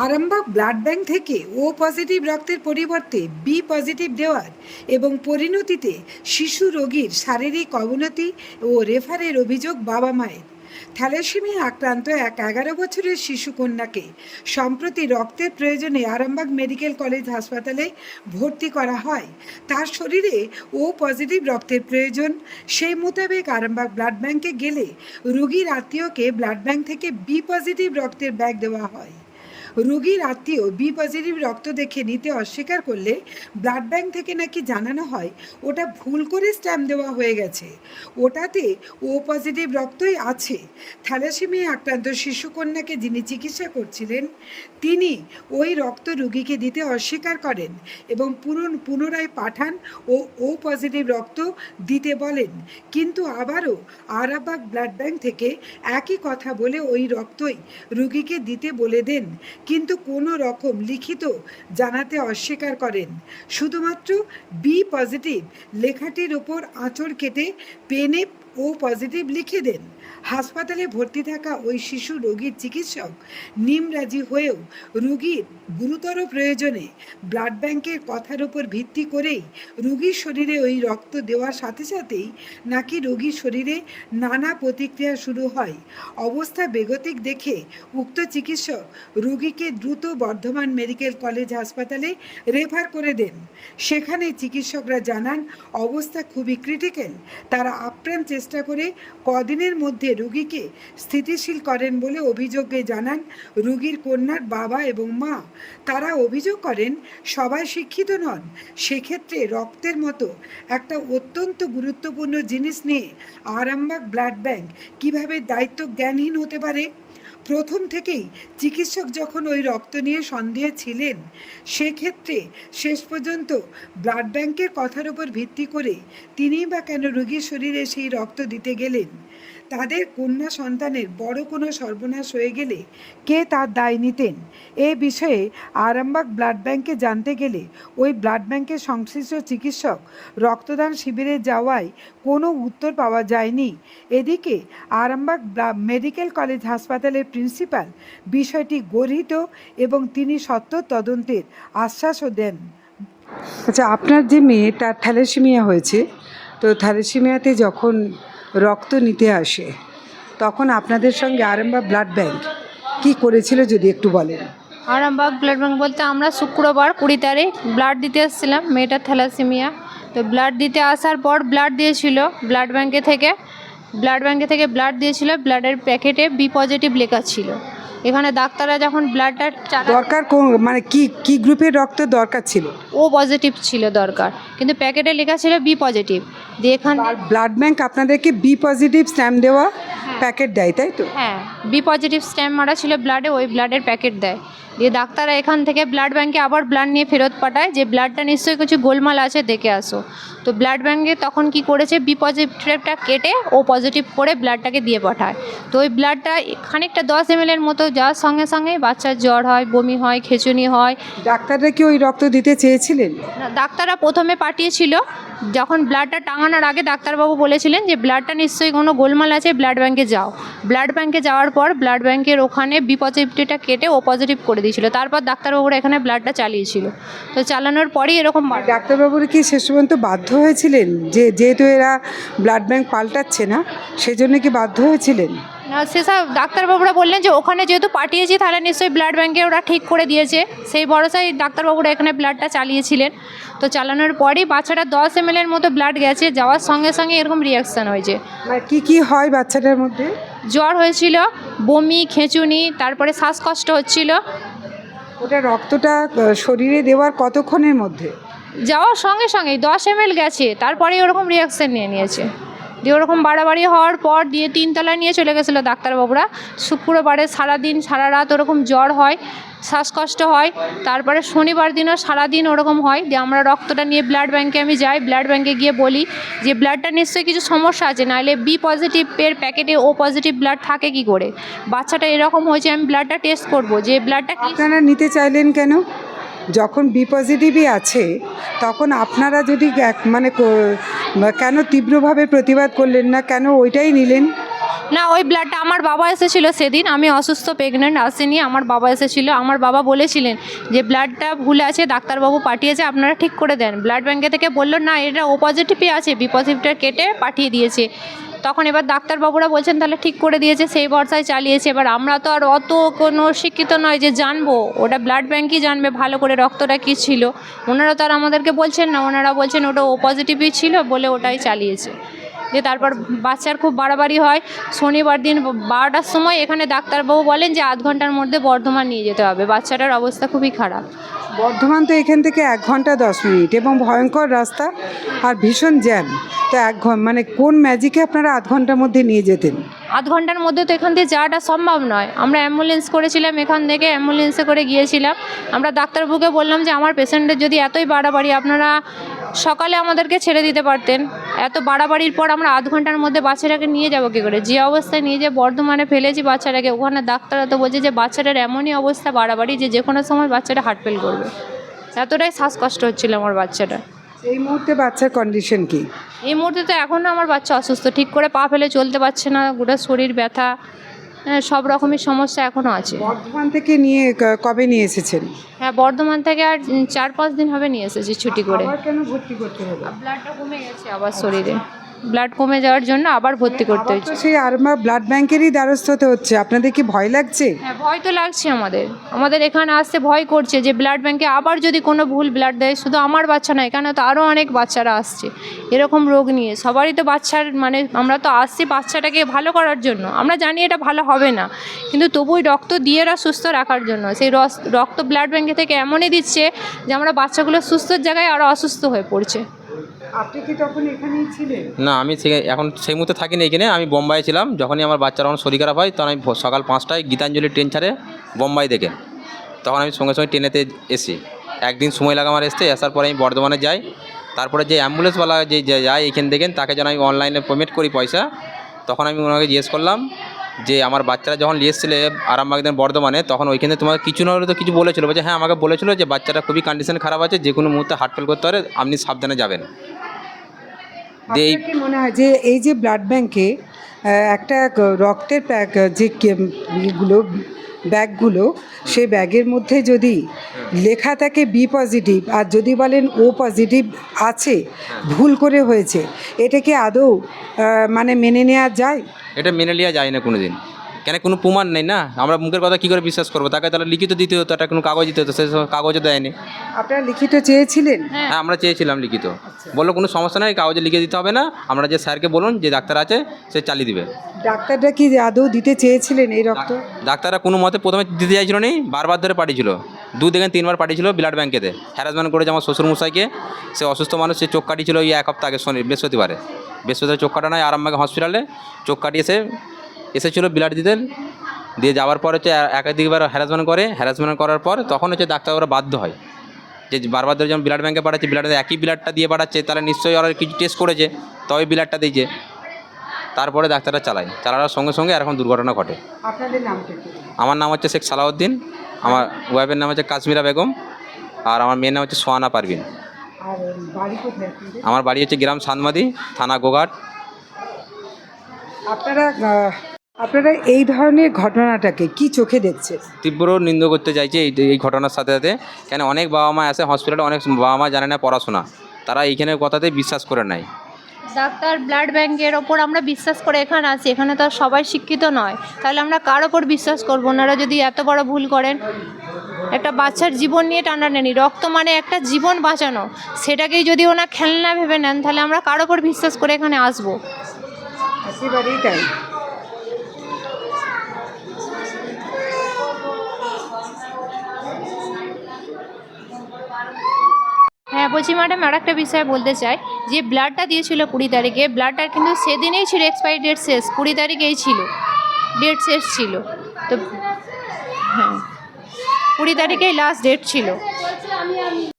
Arambagh blood bank থেকে ও positive রক্তের পরিবর্তে বি পজিটিভ দেওয়ার এবং পরিণতিতে শিশু রোগীর শারীরিক অবনতি ও রেফারের অভিযোগ বাবা মায়ের। থ্যালাসেমিয়া আক্রান্ত এক এগারো বছরের শিশু কন্যাকে সম্প্রতি রক্তের প্রয়োজনে আরামবাগ মেডিকেল কলেজ হাসপাতালে ভর্তি করা হয়। তার শরীরে ও পজিটিভ রক্তের প্রয়োজন। সেই মোতাবেক আরামবাগ ব্লাড ব্যাংকে গেলে রোগীর আত্মীয়কে ব্লাড ব্যাংক থেকে বি পজিটিভ রক্তের ব্যাগ দেওয়া হয়। রোগীর আত্মীয় বি পজিটিভ রক্ত দেখে নিতে অস্বীকার করলে ব্লাড ব্যাংক থেকে নাকি জানানো হয়, ওটা ভুল করে স্ট্যাম্প দেওয়া হয়ে গেছে। ওটাতে ও পজিটিভ রক্তই আছে। থ্যালাসেমিয়া আক্রান্ত শিশুকন্যাকে যিনি চিকিৎসা করছিলেন, তিনি ওই রক্ত রুগীকে দিতে অস্বীকার করেন এবং পুরন পুনরায় পাঠান ও ও পজিটিভ রক্ত দিতে বলেন। কিন্তু আবারও আরাবাগ ব্লাড ব্যাংক থেকে একই কথা বলে ওই রক্তই রুগীকে দিতে বলে দেন। কিন্তু কোনো রকম লিখিত জানাতে অস্বীকার করেন। শুধুমাত্র বি পজিটিভ লেখাটির ওপর আঁচড় কেটে পেনে ও পজিটিভ লিখে দেন। হাসপাতালে ভর্তি থাকা ওই শিশু রোগীর চিকিৎসক নিমরাজি হয়েও রোগীর গুরুতর প্রয়োজনে ব্লাড ব্যাংকের কথার উপর ভিত্তি করেই রোগীর শরীরে ওই রক্ত দেওয়ার সাথে সাথেই নাকি রোগীর শরীরে নানা প্রতিক্রিয়া শুরু হয়। অবস্থা বেগতিক দেখে উক্ত চিকিৎসক রোগীকে দ্রুত বর্ধমান মেডিকেল কলেজ হাসপাতালে রেফার করে দেন। সেখানে চিকিৎসকরা জানান, অবস্থা খুবই ক্রিটিক্যাল। তারা আপ্রাণ চেষ্টা করে কদিনের মধ্যে রোগীকে স্থিতিশীল করেন বলে অভিযোগে জানান রুগীর কন্যার বাবা এবং মা। তারা অভিযোগ করেন, সবাই শিক্ষিত নন। সেক্ষেত্রে রক্তের মতো একটা অত্যন্ত গুরুত্বপূর্ণ জিনিস নিয়ে আরামবাগ ব্লাড ব্যাংক কীভাবে দায়িত্ব জ্ঞানহীন হতে পারে? প্রথম থেকেই চিকিৎসক যখন ওই রক্ত নিয়ে সন্দেহে ছিলেন, সেক্ষেত্রে শেষ পর্যন্ত ব্লাড ব্যাংকের কথার উপর ভিত্তি করে তিনিই বা কেন রোগীর শরীরে সেই রক্ত দিতে গেলেন? তাদের কন্যা সন্তানের বড় কোনো সর্বনাশ হয়ে গেলে কে তার দায় নিতেন? এ বিষয়ে আরামবাগ ব্লাড ব্যাংকে জানতে গেলে ওই ব্লাড ব্যাংকের সংশ্লিষ্ট চিকিৎসক রক্তদান শিবিরে যাওয়ায় কোনো উত্তর পাওয়া যায়নি। এদিকে আরামবাগ মেডিকেল কলেজ হাসপাতালের প্রিন্সিপাল বিষয়টি গর্হিত এবং তিনি সত্য তদন্তের আশ্বাসও দেন। আচ্ছা আপনার যে মেয়ে, তার থ্যালাসেমিয়া হয়েছে। তো থ্যালাসেমিয়াতে যখন রক্ত নিতে আসে, তখন আপনাদের সঙ্গে আরামবাগ ব্লাড ব্যাংক কি করেছিল যদি একটু বলেন? আরামবাগ ব্লাড ব্যাংক বলতে আমরা শুক্রবার কুড়ি তারিখ ব্লাড দিতে এসেছিলাম মেয়েটার থ্যালাসেমিয়া। তো ব্লাড দিতে আসার পর ব্লাড দিয়েছিল, ব্লাড ব্যাংকে থেকে, ব্লাড ব্যাংকে থেকে ব্লাড দিয়েছিল, ব্লাডের প্যাকেটে বি পজিটিভ লেখা ছিল। এখানে ডাক্তাররা যখন ব্লাডটা দরকার কোন মানে কি কি গ্রুপের রক্ত দরকার ছিল? ও পজিটিভ ছিল দরকার। কিন্তু প্যাকেটে লেখা ছিল বি পজিটিভ দিয়ে এখানে ব্লাড ব্যাংক আপনাদেরকে বি পজিটিভ স্ট্যাম্প দেওয়া প্যাকেট দেয় তাই তো? হ্যাঁ বি পজিটিভ স্ট্যাম্প মারা ছিল ব্লাডে ওই ব্লাডের প্যাকেট দেয়। দিয়ে ডাক্তাররা এখান থেকে ব্লাড ব্যাংকে আবার ব্লাড নিয়ে ফেরত পাঠায় যে ব্লাডটা নিশ্চয়ই কিছু গোলমাল আছে দেখে আসো। তো ব্লাড ব্যাংকে তখন কি করেছে বি পজিটিভটা কেটে ও পজিটিভ করে ব্লাডটাকে দিয়ে পাঠায়। তো ওই ব্লাডটা খানিকটা দশ এম এর মতো যাওয়ার সঙ্গে সঙ্গে বাচ্চার জ্বর হয় বমি হয় খেচুনি হয়। ডাক্তাররা কি ওই রক্ত দিতে চেয়েছিলেন? না, ডাক্তাররা প্রথমে পাঠিয়েছিল যখন ব্লাডটা টাঙানোর আগে ডাক্তারবাবু বলেছিলেন যে ব্লাডটা নিশ্চয়ই কোনো গোলমাল আছে ব্লাড ব্যাঙ্কে যাও। ব্লাড ব্যাঙ্কে যাওয়ার পর ব্লাড ব্যাঙ্কের ওখানে বি পজিটিভটা কেটে ও পজিটিভ করে দিয়েছিল। তারপর ডাক্তারবাবুরা এখানে ব্লাডটা চালিয়েছিল। তো চালানোর পরেই এরকম বাড়ে। ডাক্তারবাবুরা কি শেষ পর্যন্ত বাধ্য হয়েছিলেন? যে, যেহেতু এরা ব্লাড ব্যাঙ্ক পাল্টাচ্ছে না, সেজন্য কি বাধ্য হয়েছিলেন? সেসব ডাক্তারবাবুরা বললেন যে ওখানে যেহেতু পাঠিয়েছি তাহলে নিশ্চয়ই ব্লাড ব্যাঙ্কে ওরা ঠিক করে দিয়েছে। সেই ভরসায় ডাক্তারবাবুরা এখানে ব্লাডটা চালিয়েছিলেন। তো চালানোর পরেই বাচ্চাটা দশ এম এর মতো ব্লাড গেছে যাওয়ার সঙ্গে সঙ্গে এরকম রিয়াকশান হয়েছে। মানে কি কি হয় বাচ্চাটার মধ্যে? জ্বর হয়েছিল বমি খেঁচুনি তারপরে শ্বাসকষ্ট হচ্ছিল। ওটা রক্তটা শরীরে দেওয়ার কতক্ষণের মধ্যে? যাওয়ার সঙ্গে সঙ্গেই দশ এম গেছে তারপরে ওরকম রিয়াকশান নিয়ে নিয়েছে। দিয়ে ওরকম বাড়াবাড়ি হওয়ার পর দিয়ে তিনতলায় নিয়ে চলে গেছিল ডাক্তারবাবুরা। শুক্রবারে সারাদিন, সারা রাত ওরকম জ্বর হয়, শ্বাসকষ্ট হয়, তারপরে শনিবার দিনও সারাদিন ওরকম হয়। দিয়ে আমরা রক্তটা নিয়ে ব্লাড ব্যাংকে আমি যাই ব্লাড ব্যাংকে গিয়ে বলি যে ব্লাডটা নিশ্চয়ই কিছু সমস্যা আছে, নাহলে বি পজিটিভের প্যাকেটে ও পজিটিভ ব্লাড থাকে কি করে? বাচ্চাটা এরকম হয়েছে, আমি ব্লাডটা টেস্ট করব, যে ব্লাডটা আপনারা নিতে চাইলেন কেন? যখন বি পজিটিভই আছে, তখন আপনারা যদি মানে কেন তীব্রভাবে প্রতিবাদ করলেন না? কেন ওইটাই নিলেন? না, ওই ব্লাডটা আমার বাবা এসেছিল সেদিন। আমি অসুস্থ প্রেগনেন্ট আসেনি। আমার বাবা এসেছিল। আমার বাবা বলেছিলেন যে ব্লাডটা ভুল আছে, ডাক্তারবাবু পাঠিয়েছে, আপনারা ঠিক করে দেন। ব্লাড ব্যাঙ্কে থেকে বলল, না, এটা ও পজিটিভই আছে। বি পজিটিভটা কেটে পাঠিয়ে দিয়েছে। তখন এবার ডাক্তারবাবুরা বলছেন, তাহলে ঠিক করে দিয়েছে, সেই ভরসায় চালিয়েছে। এবার আমরা তো আর অত কোনো শিক্ষিত নয় যে জানব। ওটা ব্লাড ব্যাঙ্কই জানবে, ভালো করে রক্তটা কী ছিল। ওনারা তো আর আমাদেরকে বলছেন না। ওনারা বলছেন ওটা ও পজিটিভই ছিল বলে ওটাই চালিয়েছে। যে তারপর বাচ্চার খুব বাড়াবাড়ি হয়। শনিবার দিন বারোটার সময় এখানে ডাক্তারবাবু বলেন যে আধ ঘণ্টার মধ্যে বর্ধমান নিয়ে যেতে হবে। বাচ্চাটার অবস্থা খুবই খারাপ। বর্ধমান তো এখান থেকে এক ঘণ্টা দশ মিনিট এবং ভয়ঙ্কর রাস্তা আর ভীষণ জ্যাম। তো এক ঘণ্টা মানে কোন ম্যাজিকে আপনারা আধ ঘণ্টার মধ্যে নিয়ে যেতেন? আধ ঘণ্টার মধ্যে তো এখান থেকে যাওয়াটা সম্ভব নয়। আমরা অ্যাম্বুলেন্স করেছিলাম এখান থেকে অ্যাম্বুলেন্সে করে গিয়েছিলাম। আমরা ডাক্তারবাবুকে বললাম যে, আমার পেশেন্টের যদি এতই বাড়াবাড়ি, আপনারা সকালে আমাদেরকে ছেড়ে দিতে পারতেন। এত বাড়াবাড়ির পর আমরা আধ ঘণ্টার মধ্যে বাচ্চাটাকে নিয়ে যাব কী করে? যে অবস্থায় নিয়ে যে বর্ধমানে ফেলেছি বাচ্চাটাকে ওখানে ডাক্তাররা তো বলছে যে বাচ্চাটার এমনই অবস্থা বাড়াবাড়ি যে যে কোনো সময় বাচ্চাটা হার্ট ফেল করবে। এতটাই শ্বাসকষ্ট হচ্ছিল আমার বাচ্চাটা। এই মুহূর্তে বাচ্চার কন্ডিশন কি? এই মুহূর্তে তো এখনও আমার বাচ্চা অসুস্থ। ঠিক করে পা ফেলে চলতে পারছে না গোটা শরীর ব্যথা। সব রকমের সমস্যা এখনও আছে। বর্ধমান থেকে নিয়ে কবে নিয়ে এসেছেন? হ্যাঁ বর্ধমান থেকে আর চার পাঁচ দিন হবে নিয়ে এসেছি ছুটি করে। কেন ভর্তি করতে হবে ব্লাডটা কমে গেছে আবার শরীরে। ব্লাড কমে যাওয়ার জন্য আবার ভর্তি করতে তো সেই আরমা ব্লাড ব্যাংকেরই দ্বারস্থ হতে হচ্ছে। আপনাদের কি ভয় লাগছে? হ্যাঁ ভয় তো লাগছে আমাদের। আমাদের এখানে আসতে ভয় করছে যে ব্লাড ব্যাংকে আবার যদি কোনো ভুল ব্লাড দেয় শুধু আমার বাচ্চা না এখানে তো আরও অনেক বাচ্চারা আসছে। এরকম রোগ নিয়ে। সবারই তো বাচ্চার মানে আমরা তো আসছি বাচ্চাটাকে ভালো করার জন্য। আমরা জানি এটা ভালো হবে না। কিন্তু তবুই রক্ত দিয়ে এরা সুস্থ রাখার জন্য। সেই রস রক্ত ব্লাড ব্যাংকে থেকে এমনই দিচ্ছে যে আমরা বাচ্চাগুলো সুস্থর জায়গায় আরও অসুস্থ হয়ে পড়ছে। আপনি কি তখন এখানেই ছিলেন? না, আমি এখন সেই মুহূর্তে থাকিনি এখানে। আমি বোম্বাইয়ে ছিলাম। যখনই আমার বাচ্চার আমার শরীর খারাপ হয়, তখন আমি সকাল পাঁচটায় গীতাঞ্জলি ট্রেন ছাড়ে বোম্বাই থেকে। তখন আমি সঙ্গে সঙ্গে ট্রেনেতে এসি। একদিন সময় লাগে আমার আসতে আসার পরে আমি বর্ধমানে যাই। তারপরে যে অ্যাম্বুলেন্সওয়ালা যে যায় এখান থেকে, তাকে যেন আমি অনলাইনে পেমেন্ট করি পয়সা, তখন আমি ওনাকে জিজ্ঞেস করলাম যে, আমার বাচ্চারা যখন এসেছিলে আরামবাগদের বর্ধমানে, তখন ওইখানে তোমাকে কিছু না হলে তো কিছু বলেছিল। বলছে হ্যাঁ আমাকে বলেছিল যে, বাচ্চাটা খুবই কন্ডিশন খারাপ আছে যে কোনো মুহূর্তে হার্ট ফেল করতে পারে, আপনি সাবধানে যাবেন। কি মনে হয় যে এই যে ব্লাড ব্যাংকে একটা রক্তের প্যাক যে ইয়েগুলো ব্যাগগুলো সেই ব্যাগের মধ্যে যদি লেখা থাকে বি পজিটিভ আর যদি বলেন ও পজিটিভ আছে ভুল করে হয়েছে এটা কি আদৌ মানে মেনে নেওয়া যায়? এটা মেনে নেওয়া যায় না কোনো দিন কেন কোনো প্রমাণ নেই না? আমরা মুখের কথা কী করে বিশ্বাস করব? তাকে তাহলে লিখিত দিতে হতো একটা কোনো কাগজ দিতে হতো সে কাগজও দেয়নি। আপনারা লিখিত চেয়েছিলেন? হ্যাঁ আমরা চেয়েছিলাম লিখিত। বলল কোনো সমস্যা নেই কাগজে লিখে দিতে হবে না আমরা যে স্যারকে বলুন যে ডাক্তার আছে সে চালিয়ে দিবে। ডাক্তাররা কি আদৌ দিতে চেয়েছিলেন এই রক্ত? ডাক্তাররা কোনো মতে প্রথমে দিতে চাইছিল নি বারবার ধরে পাঠিয়েছিল। দু থেকে তিনবার পাঠিয়েছিল ব্লাড ব্যাঙ্কেতে হ্যারাসমেন্ট করেছে আমার শ্বশুরমশাইকে। সে অসুস্থ মানুষ সে চোখ কাটিয়েছিল এই এক সপ্তাহ আগে শনি বৃহস্পতিবারে। বৃহস্পতিবার চোখ কাটানো হয় আরামবাগ হসপিটালে চোখ কাটিয়েছে এসেছিল ব্লাড দিতেন দিয়ে যাওয়ার পর হচ্ছে একাধিকবার হ্যারাসমেন্ট করে। হ্যারাসমেন্ট করার পর তখন হচ্ছে ডাক্তার ওরা বাধ্য হয়। যে বারবার ধরে যখন ব্লাড ব্যাঙ্কে পাঠাচ্ছে ব্লাড একই ব্লাডটা দিয়ে পাঠাচ্ছে তাহলে নিশ্চয়ই ওরা কিছু টেস্ট করেছে তবে ব্লাডটা দিয়েছে। তারপরে ডাক্তাররা চালায়। চালানোর সঙ্গে সঙ্গে এরকম দুর্ঘটনা ঘটে। আমার নাম হচ্ছে শেখ সালাউদ্দিন। আমার ওয়াইফের নাম হচ্ছে কাশ্মীরা বেগম। আর আমার মেয়ের নাম হচ্ছে সোয়ানা পারভিন? আমার বাড়ি হচ্ছে গ্রাম সানমাদি থানা গোঘাট। আপনারা আপনারা এই ধরনের ঘটনাটাকে কি চোখে দেখছে তীব্র নিন্দ করতে চাইছে এই এই ঘটনার সাথে সাথে। কেন অনেক বাবা মা আসে হসপিটালে অনেক বাবা মা জানে না পড়াশোনা। তারা এইখানের কথাতে বিশ্বাস করে নেয় ডাক্তার ব্লাড ব্যাংকের ওপর আমরা বিশ্বাস করে এখানে আছি এখানে তো আর সবাই শিক্ষিত নয়। তাহলে আমরা কার ওপর বিশ্বাস করব? ওনারা যদি এত বড় ভুল করেন একটা বাচ্চার জীবন নিয়ে টানা টানাটানি রক্ত মানে একটা জীবন বাঁচানো। সেটাকেই যদি ওনা খেলনা ভেবে নেন তাহলে আমরা কার ওপর বিশ্বাস করে এখানে আসব? একেবারেই তাই। হ্যাঁ বলছি ম্যাডাম আর একটা বিষয় বলতে চাই। যে ব্লাডটা দিয়েছিল কুড়ি তারিখে ব্লাডটা কিন্তু সেদিনেই ছিল এক্সপায়ারি ডেট শেষ, কুড়ি তারিখেই ছিল ডেট শেষ ছিল। তো হ্যাঁ কুড়ি তারিখেই লাস্ট ডেট ছিল।